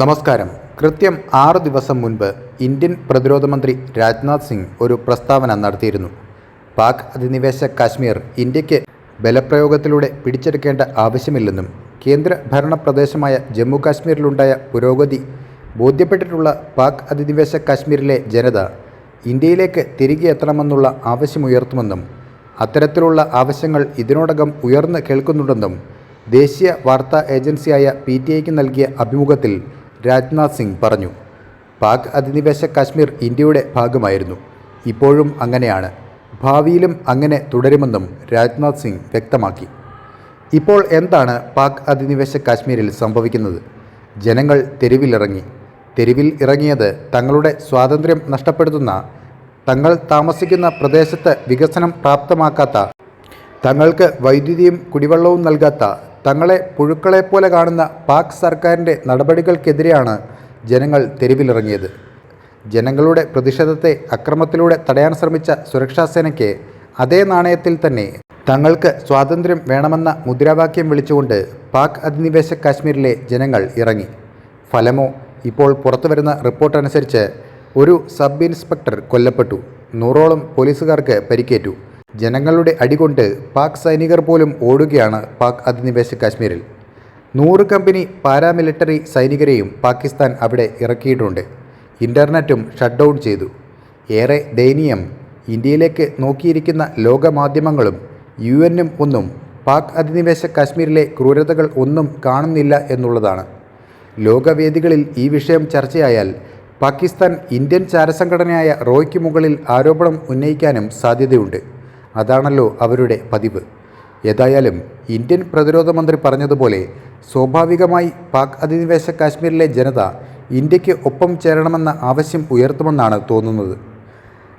നമസ്കാരം. കൃത്യം ആറ് ദിവസം മുൻപ് ഇന്ത്യൻ പ്രതിരോധ മന്ത്രി രാജ്നാഥ് സിംഗ് ഒരു പ്രസ്താവന നടത്തിയിരുന്നു. പാക് അധിനിവേശ കാശ്മീർ ഇന്ത്യയ്ക്ക് ബലപ്രയോഗത്തിലൂടെ പിടിച്ചെടുക്കേണ്ട ആവശ്യമില്ലെന്നും കേന്ദ്ര ഭരണ പ്രദേശമായ ജമ്മു കാശ്മീരിലുണ്ടായ പുരോഗതി ബോധ്യപ്പെട്ടിട്ടുള്ള പാക് അധിനിവേശ കാശ്മീരിലെ ജനത ഇന്ത്യയിലേക്ക് തിരികെ എത്തണമെന്നുള്ള ആവശ്യമുയർത്തുമെന്നും അത്തരത്തിലുള്ള ആവശ്യങ്ങൾ ഇതിനോടകം ഉയർന്നു കേൾക്കുന്നുണ്ടെന്നും ദേശീയ വാർത്താ ഏജൻസിയായ പി ടി ഐക്ക് നൽകിയ അഭിമുഖത്തിൽ രാജ്നാഥ് സിംഗ് പറഞ്ഞു. പാക് അധിനിവേശ കാശ്മീർ ഇന്ത്യയുടെ ഭാഗമായിരുന്നു. ഇപ്പോഴും അങ്ങനെയാണ്. ഭാവിയിലും അങ്ങനെ തുടരുമെന്നും രാജ്നാഥ് സിംഗ് വ്യക്തമാക്കി. ഇപ്പോൾ എന്താണ് പാക് അധിനിവേശ കാശ്മീരിൽ സംഭവിക്കുന്നത്? ജനങ്ങൾ തെരുവിലിറങ്ങി. തെരുവിൽ ഇറങ്ങിയത് തങ്ങളുടെ സ്വാതന്ത്ര്യം നഷ്ടപ്പെടുത്തുന്ന തങ്ങൾ താമസിക്കുന്ന പ്രദേശത്ത് വികസനം പ്രാപ്തമാക്കാത്ത തങ്ങൾക്ക് വൈദ്യുതിയും കുടിവെള്ളവും നൽകാത്ത തങ്ങളെ പുഴുക്കളെപ്പോലെ കാണുന്ന പാക് സർക്കാരിന്റെ നടപടികൾക്കെതിരെയാണ് ജനങ്ങൾ തെരുവിലിറങ്ങിയത്. ജനങ്ങളുടെ പ്രതിഷേധത്തെ അക്രമത്തിലൂടെ തടയാൻ ശ്രമിച്ച സുരക്ഷാ സേനയ്ക്ക് അതേ നാണയത്തിൽ തന്നെ തങ്ങൾക്ക് സ്വാതന്ത്ര്യം വേണമെന്ന മുദ്രാവാക്യം വിളിച്ചുകൊണ്ട് പാക് അധിനിവേശ കാശ്മീരിലെ ജനങ്ങൾ ഇറങ്ങി. ഫലമോ ഇപ്പോൾ പുറത്തുവരുന്ന റിപ്പോർട്ട് അനുസരിച്ച് ഒരു സബ് ഇൻസ്പെക്ടർ കൊല്ലപ്പെട്ടു. നൂറോളം പോലീസുകാർക്ക് പരിക്കേറ്റു. ജനങ്ങളുടെ അടികൊണ്ട് പാക് സൈനികർ പോലും ഓടുകയാണ് പാക് അധിനിവേശ കാശ്മീരിൽ. നൂറ് കമ്പനി പാരാമിലിറ്ററി സൈനികരെയും പാകിസ്ഥാൻ അവിടെ ഇറക്കിയിട്ടുണ്ട്. ഇന്റർനെറ്റും ഷട്ട് ഡൗൺ ചെയ്തു. ഏറെ ദയനീയം. ഇന്ത്യയിലേക്ക് നോക്കിയിരിക്കുന്ന ലോകമാധ്യമങ്ങളും യു എന്നും ഒന്നും പാക് അധിനിവേശ കാശ്മീരിലെ ക്രൂരതകൾ ഒന്നും കാണുന്നില്ല എന്നുള്ളതാണ്. ലോകവേദികളിൽ ഈ വിഷയം ചർച്ചയായാൽ പാകിസ്ഥാൻ ഇന്ത്യൻ ചാരസംഘടനയായ റോയ്ക്ക് മുകളിൽ ആരോപണം ഉന്നയിക്കാനും സാധ്യതയുണ്ട്. അതാണല്ലോ അവരുടെ പതിവ്. ഏതായാലും ഇന്ത്യൻ പ്രതിരോധ മന്ത്രി പറഞ്ഞതുപോലെ സ്വാഭാവികമായി പാക് അധിനിവേശ കാശ്മീരിലെ ജനത ഇന്ത്യയ്ക്ക് ഒപ്പം ചേരണമെന്ന ആവശ്യം ഉയർത്തുമെന്നാണ് തോന്നുന്നത്.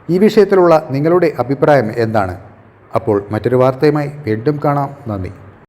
ഈ വിഷയത്തിലുള്ള നിങ്ങളുടെ അഭിപ്രായം എന്താണ്? അപ്പോൾ മറ്റൊരു വാർത്തയുമായി വീണ്ടും കാണാം. നന്ദി.